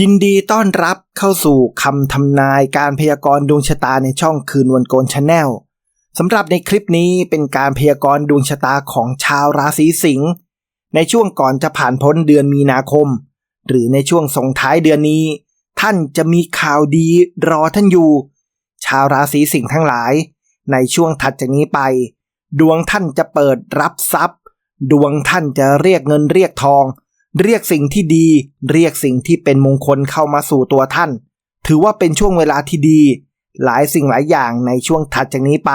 ยินดีต้อนรับเข้าสู่คำทำนายการพยากรณ์ดวงชะตาในช่องคืนวันโกนชาแนลสำหรับในคลิปนี้เป็นการพยากรณ์ดวงชะตาของชาวราศีสิงห์ในช่วงก่อนจะผ่านพ้นเดือนมีนาคม หรือในช่วงส่งท้ายเดือนนี้ ท่านจะมีข่าวดีรอท่านอยู่ ชาวราศีสิงห์ทั้งหลาย ในช่วงถัดจากนี้ไป ดวงท่านจะเปิดรับทรัพย์ ดวงท่านจะเรียกเงินเรียกทอง เรียกสิ่งที่ดี เรียกสิ่งที่เป็นมงคลเข้ามาสู่ตัวท่าน ถือว่าเป็นช่วงเวลาที่ดี หลายสิ่งหลายอย่างในช่วงถัดจากนี้ไป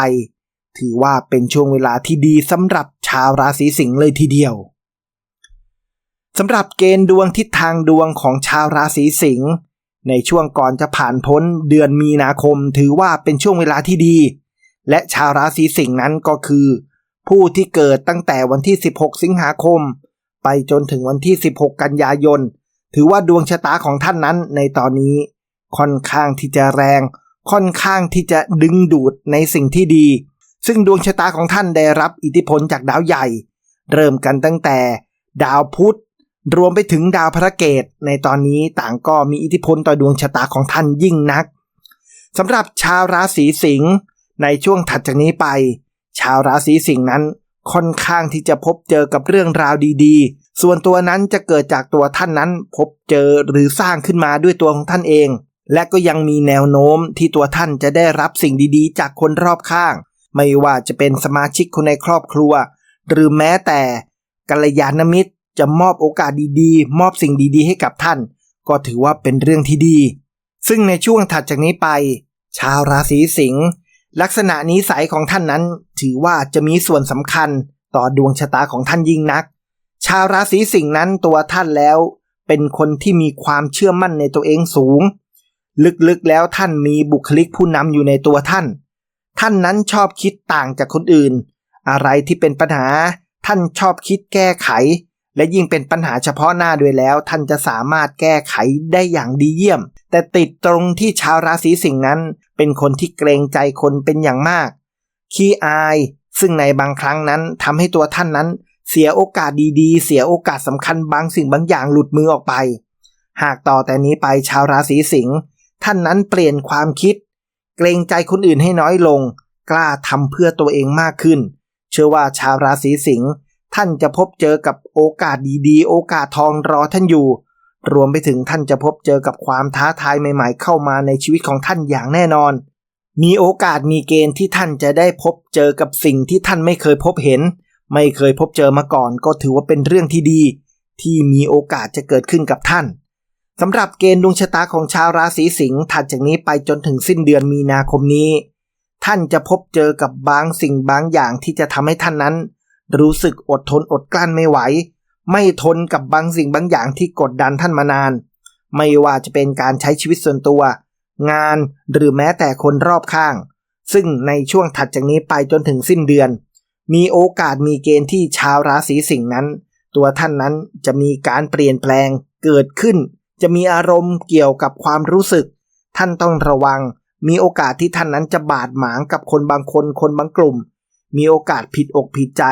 ถือว่าเป็นช่วงเวลาที่ดีสำหรับชาวราศีสิงห์เลยทีเดียวสำหรับเกณฑ์ดวงทิศทางดวงของชาวราศีสิงห์ในช่วงก่อนจะผ่านพ้นเดือนมีนาคมถือว่าเป็นช่วงเวลาที่ดี และชาวราศีสิงห์นั้นก็คือ ผู้ที่เกิดตั้งแต่วันที่ 16 สิงหาคม ไปจนถึงวันที่ 16 กันยายน ถือว่าดวงชะตาของท่านนั้นในตอนนี้ ค่อนข้างที่จะแรง ค่อนข้างที่จะดึงดูดในสิ่งที่ดี ซึ่งดวงชะตาของท่านได้รับอิทธิพลจากดาวใหญ่ เริ่มกันตั้งแต่ ดาวพุธรวมไปถึงดาวพระเกตในตอนนี้ต่างก็มีอิทธิพลต่อดวงชะตาของท่านยิ่งนักสำหรับชาวราศีสิงห์ในช่วงถัดจากนี้ไป ชาวราศีสิงห์นั้น ค่อนข้างที่จะพบเจอกับเรื่องราวดีๆ ส่วนตัวนั้นจะเกิดจากตัวท่านนั้นพบเจอหรือสร้างขึ้นมาด้วยตัวของท่านเอง และก็ยังมีแนวโน้มที่ตัวท่านจะได้รับสิ่งดีๆ จากคนรอบข้าง ไม่ว่าจะเป็นสมาชิกคนในครอบครัว หรือแม้แต่กัลยาณมิตรจะมอบโอกาสดีๆ มอบสิ่งดีๆ ให้กับท่าน ก็ถือว่าเป็นเรื่องที่ดี ซึ่งในช่วงถัดจากนี้ไป ชาวราศีสิงห์ ลักษณะนิสัยของท่านนั้น ถือว่าจะมีส่วนสำคัญต่อดวงชะตาของท่านยิ่งนัก ชาวราศีสิงห์นั้นตัวท่านแล้ว เป็นคนที่มีความเชื่อมั่นในตัวเองสูง ลึกๆแล้วท่านมีบุคลิกผู้นำอยู่ในตัวท่าน ท่านนั้นชอบคิดต่างจากคนอื่น อะไรที่เป็นปัญหา ท่านชอบคิดแก้ไข และยิ่งเป็นปัญหาเฉพาะหน้าด้วยแล้ว ท่านจะสามารถแก้ไขได้อย่างดีเยี่ยม แต่ติดตรงที่ชาวราศีสิงห์นั้น เป็นคนที่เกรงใจคนเป็นอย่างมาก ขี้อาย ซึ่งในบางครั้งนั้นทำให้ตัวท่านนั้น เสียโอกาสดีๆ เสียโอกาสสำคัญบางสิ่งบางอย่างหลุดมือออกไป หากต่อแต่นี้ไปชาวราศีสิงห์ท่านนั้นเปลี่ยนความคิด เกรงใจคนอื่นให้น้อยลง กล้าทำเพื่อตัวเองมากขึ้น เชื่อว่าชาวราศีสิงห์ท่านจะพบเจอกับโอกาสดีๆ โอกาสทองรอท่านอยู่ รวมไปถึงท่านจะพบเจอกับความท้าทายใหม่ๆ เข้ามาในชีวิตของท่านอย่างแน่นอน มีโอกาสมีเกณฑ์ที่ท่านจะได้พบเจอกับสิ่งที่ท่านไม่เคยพบเห็น ไม่เคยพบเจอมาก่อน ก็ถือว่าเป็นเรื่องที่ดี ที่มีโอกาสจะเกิดขึ้นกับท่านสำหรับเกณฑ์ดวงชะตาของชาวราศีสิงห์ถัดจากนี้ไปจนถึงสิ้นเดือนมีนาคมนี้ ท่านจะพบเจอกับบางสิ่งบางอย่างที่จะทำให้ท่านนั้น รู้สึกอดทนอดกลั้นไม่ไหว ไม่ทนกับบางสิ่งบางอย่างที่กดดันท่านมานาน ไม่ว่าจะเป็นการใช้ชีวิตส่วนตัว งานหรือแม้แต่คนรอบข้าง ซึ่งในช่วงถัดจากนี้ไปจนถึงสิ้นเดือน มีโอกาสมีเกณฑ์ที่ชาวราศีสิงห์นั้น ตัวท่านนั้นจะมีการเปลี่ยนแปลงเกิดขึ้น จะมีอารมณ์เกี่ยวกับความรู้สึก ท่านต้องระวัง มีโอกาสที่ท่านนั้นจะบาดหมางกับคนบางคนคนบางกลุ่ม มีโอกาสผิดอกผิดใจ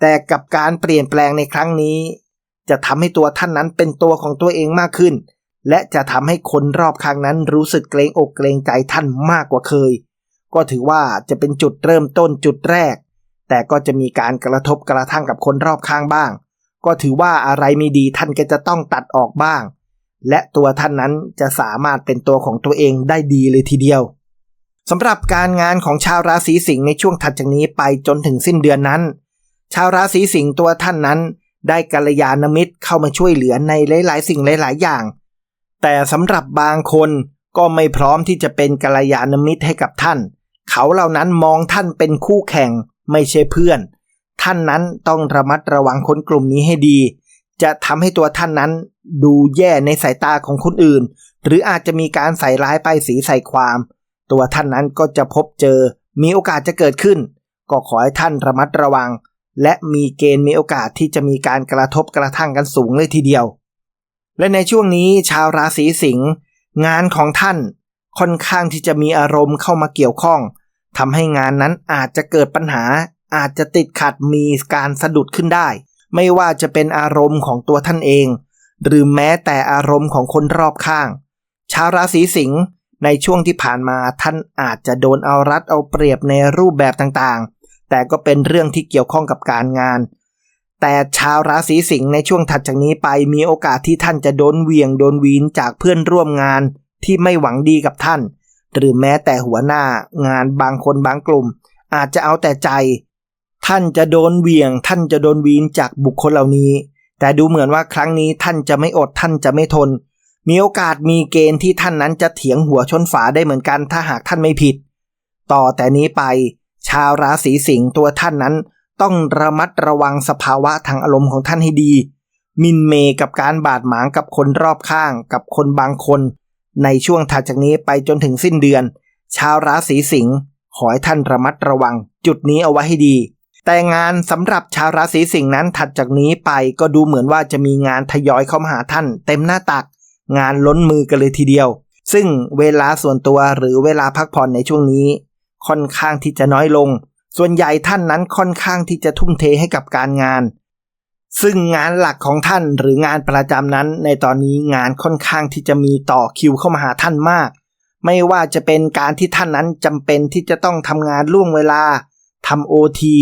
แต่กับการเปลี่ยนแปลงในครั้งนี้ จะทำให้ตัวท่านนั้นเป็นตัวของตัวเองมากขึ้น และจะทำให้คนรอบข้างนั้นรู้สึกเกรงอกเกรงใจท่านมากกว่าเคย ก็ถือว่าจะเป็นจุดเริ่มต้นจุดแรก แต่ก็จะมีการกระทบกระทั่งกับคนรอบข้างบ้าง ก็ถือว่าอะไรไม่ดีท่านก็จะต้องตัดออกบ้าง และตัวท่านนั้นจะสามารถเป็นตัวของตัวเองได้ดีเลยทีเดียวสำหรับการงานของชาวราศีสิงห์ในช่วงถัดจากนี้ไปจนถึงสิ้นเดือนนั้น ชาวราศีสิงห์ตัวท่านนั้น ได้กัลยาณมิตรเข้ามาช่วยเหลือในหลายๆ สิ่งหลาย ๆ อย่าง แต่สำหรับบางคนก็ไม่พร้อมที่จะเป็นกัลยาณมิตรให้กับท่าน เขาเหล่านั้นมองท่านเป็นคู่แข่งไม่ใช่เพื่อน ท่านนั้นต้องระมัดระวังคนกลุ่มนี้ให้ดี จะทำให้ตัวท่านนั้นดูแย่ในสายตาของคนอื่น หรืออาจจะมีการใส่ร้ายป้ายสีใส่ความ ตัวท่านนั้นก็จะพบเจอมีโอกาสจะเกิดขึ้น ก็ขอให้ท่านระมัดระวัง และมีเกณฑ์มีโอกาสที่จะมีการกระทบกระทั่งกันสูงเลยทีเดียว และในช่วงนี้ชาวราศีสิงห์งานของท่านค่อนข้างที่จะมีอารมณ์เข้ามาเกี่ยวข้องทำให้งานนั้นอาจจะเกิดปัญหา อาจจะติดขัดมีการสะดุดขึ้นได้ ไม่ว่าจะเป็นอารมณ์ของตัวท่านเอง หรือแม้แต่อารมณ์ของคนรอบข้าง ชาวราศีสิงห์ในช่วงที่ผ่านมาท่านอาจจะโดนเอารัดเอาเปรียบในรูปแบบต่างๆ แต่ก็เป็นเรื่องที่เกี่ยวข้องกับการงาน แต่ชาวราศีสิงห์ในช่วงถัดจากนี้ไปมีโอกาสที่ท่านจะโดนเวียงโดนวีนจากเพื่อนร่วมงานที่ไม่หวังดีกับท่าน หรือแม้แต่หัวหน้างานบางคนบางกลุ่ม อาจจะเอาแต่ใจ ท่านจะโดนเวียง ท่านจะโดนวีนจากบุคคลเหล่านี้ แต่ดูเหมือนว่าครั้งนี้ท่านจะไม่อดท่านจะไม่ทน มีโอกาสมีเกณฑ์ที่ท่านนั้นจะเถียงหัวชนฝาได้เหมือนกัน ถ้าหากท่านไม่ผิด ต่อแต่นี้ไป ชาวราศีสิงห์ตัวท่านนั้น ต้องระมัดระวังสภาวะทางอารมณ์ของท่านให้ดี มินเมกับการบาดหมางกับคนรอบข้างกับคนบางคน ในช่วงถัดจากนี้ไปจนถึงสิ้นเดือน ชาวราศีสิงห์ขอให้ท่านระมัดระวัง จุดนี้เอาไว้ให้ดี แต่งานสำหรับชาวราศีสิงห์นั้นถัดจากนี้ไปก็ดูเหมือนว่าจะมีงานทยอยเข้ามาหาท่าน เต็มหน้าตัก งานล้นมือกันเลยทีเดียว ซึ่งเวลาส่วนตัวหรือเวลาพักผ่อนในช่วงนี้ ค่อนข้างที่จะน้อยลง ส่วนใหญ่ท่านนั้นค่อนข้างที่จะทุ่มเทให้กับการงาน ซึ่งงานหลักของท่านหรืองานประจำนั้น ในตอนนี้งานค่อนข้างที่จะมีต่อคิวเข้ามาหาท่านมาก ไม่ว่าจะเป็นการที่ท่านนั้นจำเป็นที่จะต้องทำงานล่วงเวลาทำโอที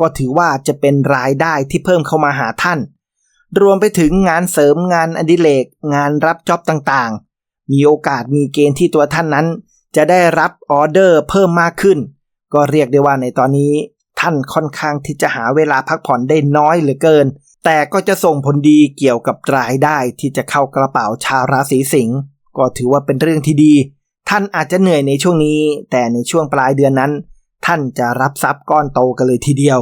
ก็ถือว่าจะเป็นรายได้ที่เพิ่มเข้ามาหาท่าน รวมไปถึงงานเสริมงานอดิเรกงานรับจ็อบต่างๆ มีโอกาสมีเกณฑ์ที่ตัวท่านนั้น จะได้รับออเดอร์เพิ่มมากขึ้น ก็เรียกได้ว่าในตอนนี้ท่านค่อนข้างที่จะหาเวลาพักผ่อนได้น้อยเหลือเกิน แต่ก็จะส่งผลดีเกี่ยวกับรายได้ที่จะเข้ากระเป๋าชาวราศีสิงห์ก็ถือว่าเป็นเรื่องที่ดี ท่านอาจจะเหนื่อยในช่วงนี้ แต่ในช่วงปลายเดือนนั้น ท่านจะรับทรัพย์ก้อนโตกันเลยทีเดียว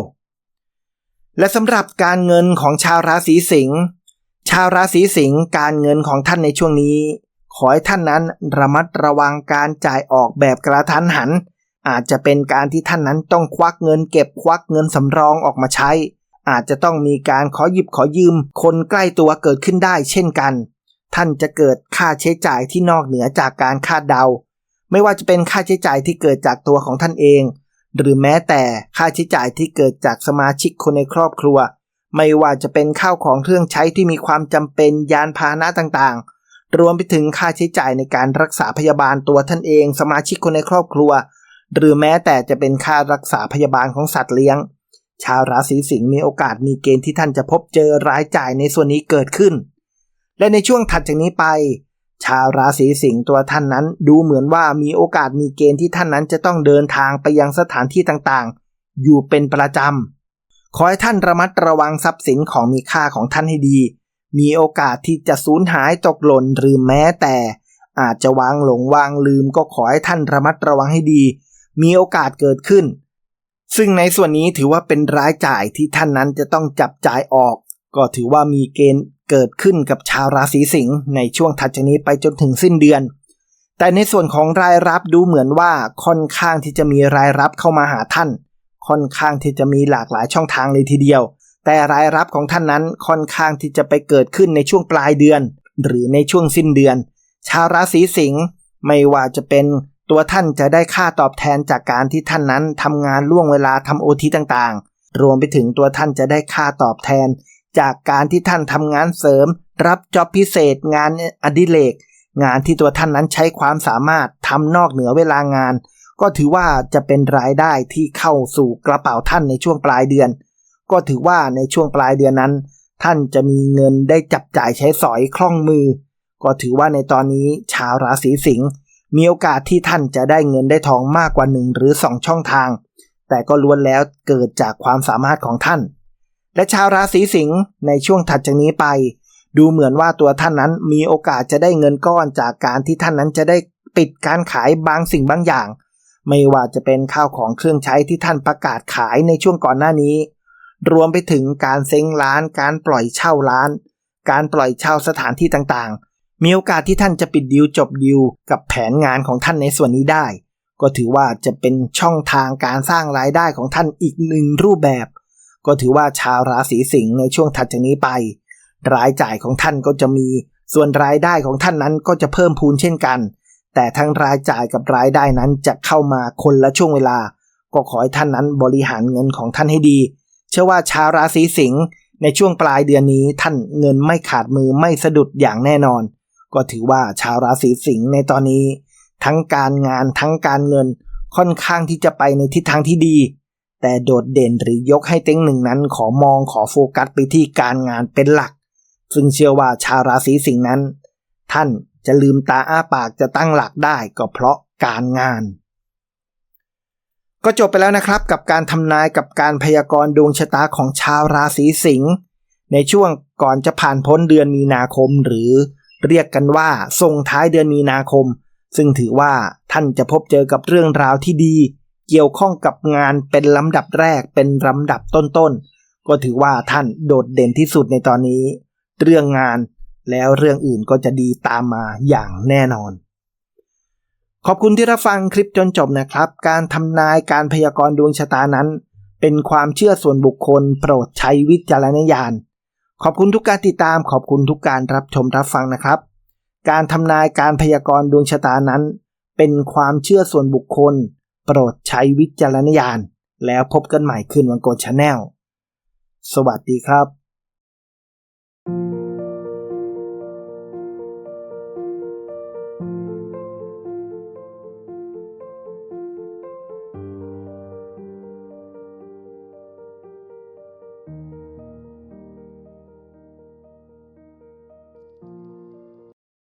และสำหรับการเงินของชาวราศีสิงห์ชาวราศีสิงห์การเงินของท่านในช่วงนี้ ขอให้ท่านนั้นระมัดระวังการจ่ายออกแบบกระทันหัน อาจจะเป็นการที่ท่านนั้นต้องควักเงินเก็บควักเงินสำรองออกมาใช้ อาจจะต้องมีการขอหยิบขอยืม คนใกล้ตัวเกิดขึ้นได้เช่นกัน ท่านจะเกิดค่าใช้จ่ายที่นอกเหนือจากการคาดเดา ไม่ว่าจะเป็นค่าใช้จ่ายที่เกิดจากตัวของท่านเอง หรือแม้แต่ค่าใช้จ่ายที่เกิดจากสมาชิกคนในครอบครัว ไม่ว่าจะเป็นข้าวของเครื่องใช้ที่มีความจำเป็นยานพาหนะต่างๆ รวมไปถึงค่าใช้จ่ายในการรักษาพยาบาลตัวท่านเอง สมาชิกคนในครอบครัว หรือแม้แต่จะเป็นค่ารักษาพยาบาลของสัตว์เลี้ยง ชาวราศีสิงห์มีโอกาสมีเกณฑ์ที่ท่านจะพบเจอรายจ่ายในส่วนนี้เกิดขึ้น และในช่วงถัดจากนี้ไป ชาวราศีสิงห์ตัวท่านนั้นดูเหมือนว่ามีโอกาสมีเกณฑ์ที่ท่านนั้นจะต้องเดินทางไปยังสถานที่ต่างๆ อยู่เป็นประจำขอให้ท่านระมัดระวังทรัพย์สินของมีค่าของท่านให้ดี มีโอกาสที่จะสูญหายตกหล่นหรือแม้แต่ อาจจะวางหลงวางลืมก็ขอให้ท่านระมัดระวังให้ดี มีโอกาสเกิดขึ้น ซึ่งในส่วนนี้ถือว่าเป็นรายจ่ายที่ท่านนั้นจะต้องจับจ่ายออก ก็ถือว่ามีเกณฑ์เกิดขึ้นกับชาวราศีสิงห์ในช่วงถัดจากนี้ไปจนถึงสิ้นเดือน แต่ในส่วนของรายรับดูเหมือนว่าค่อนข้างที่จะมีรายรับเข้ามาหาท่าน ค่อนข้างที่จะมีหลากหลายช่องทางเลยทีเดียว แต่รายรับของท่านนั้นค่อนข้างที่จะไปเกิดขึ้นในช่วงปลายเดือน หรือในช่วงสิ้นเดือน ชาวราศีสิงห์ไม่ว่าจะเป็นตัวท่านจะได้ค่าตอบแทนจากการที่ท่านนั้นทำงานล่วงเวลาทำโอทีต่างๆ รวมไปถึงตัวท่านจะได้ค่าตอบแทน จากการที่ท่านทำงานเสริม รับจ็อบพิเศษ งานอดิเรกงานที่ตัวท่านนั้นใช้ความสามารถทำนอกเหนือเวลางาน ก็ถือว่าจะเป็นรายได้ที่เข้าสู่กระเป๋าท่านในช่วงปลายเดือน ก็ถือว่าในช่วงปลายเดือนนั้น ท่านจะมีเงินได้จับจ่ายใช้สอยคล่องมือ ก็ถือว่าในตอนนี้ชาวราศีสิงห์มีโอกาสที่ท่านจะได้เงินได้ทองมากกว่าหนึ่งหรือสองช่องทาง แต่ก็ล้วนแล้วเกิดจากความสามารถของท่าน และชาวราศีสิงห์ในช่วงถัดจากนี้ไป ดูเหมือนว่าตัวท่านนั้นมีโอกาสจะได้เงินก้อนจากการที่ท่านนั้นจะได้ปิดการขายบางสิ่งบางอย่าง ไม่ว่าจะเป็นข้าวของเครื่องใช้ที่ท่านประกาศขายในช่วงก่อนหน้านี้ รวมไปถึงการเซ้งร้าน การปล่อยเช่าร้าน การปล่อยเช่าสถานที่ต่างๆ มีโอกาสที่ท่านจะปิดดีลจบดีลกับแผนงานของท่านในส่วนนี้ได้ ก็ถือว่าจะเป็นช่องทางการสร้างรายได้ของท่านอีกหนึ่งรูปแบบ ก็ถือว่าชาวราศีสิงห์ในช่วงถัดจากนี้ไป รายจ่ายของท่านก็จะมี ส่วนรายได้ของท่านนั้นก็จะเพิ่มพูนเช่นกัน แต่ทั้งรายจ่ายกับรายได้นั้นจะเข้ามาคนละช่วงเวลา ก็ขอให้ท่านนั้นบริหารเงินของท่านให้ดี เชื่อว่าชาวราศีสิงห์ในช่วงปลายเดือนนี้ท่านเงินไม่ขาดมือไม่สะดุดอย่างแน่นอน ก็ถือว่าชาวราศีสิงห์ในตอนนี้ ทั้งการงานทั้งการเงินค่อนข้างที่จะไปในทิศทางที่ดี แต่โดดเด่นหรือยกให้เต็งหนึ่งนั้นขอมองขอโฟกัสไปที่การงานเป็นหลัก ซึ่งเชื่อว่าชาวราศีสิงห์นั้น ท่านจะลืมตาอ้าปากจะตั้งหลักได้ก็เพราะการงาน ก็จบไปแล้วนะครับกับการทำนายกับการพยากรณ์ดวงชะตาของชาวราศีสิงห์ในช่วงก่อนจะผ่านพ้นเดือนมีนาคม หรือเรียกกันว่าส่งท้ายเดือนมีนาคม ซึ่งถือว่าท่านจะพบเจอกับเรื่องราวที่ดี เกี่ยวข้องกับงานเป็นลำดับแรกเป็นลำดับต้นๆก็ถือว่าท่านโดดเด่นที่สุดในตอนนี้ เรื่องงานแล้วเรื่องอื่นก็จะดีตามมาอย่างแน่นอน ขอบคุณที่รับฟังคลิปจนจบนะครับ การทำนายการพยากรณ์ดวงชะตานั้น เป็นความเชื่อส่วนบุคคล โปรดใช้วิจารณญาณ ขอบคุณทุกการติดตาม ขอบคุณทุกการรับชมรับฟังนะครับ การทำนายการพยากรณ์ดวงชะตานั้น เป็นความเชื่อส่วนบุคคล โปรดใช้วิจารณญาณ แล้วพบกันใหม่คืนวันโกนชาแนลสวัสดีครับ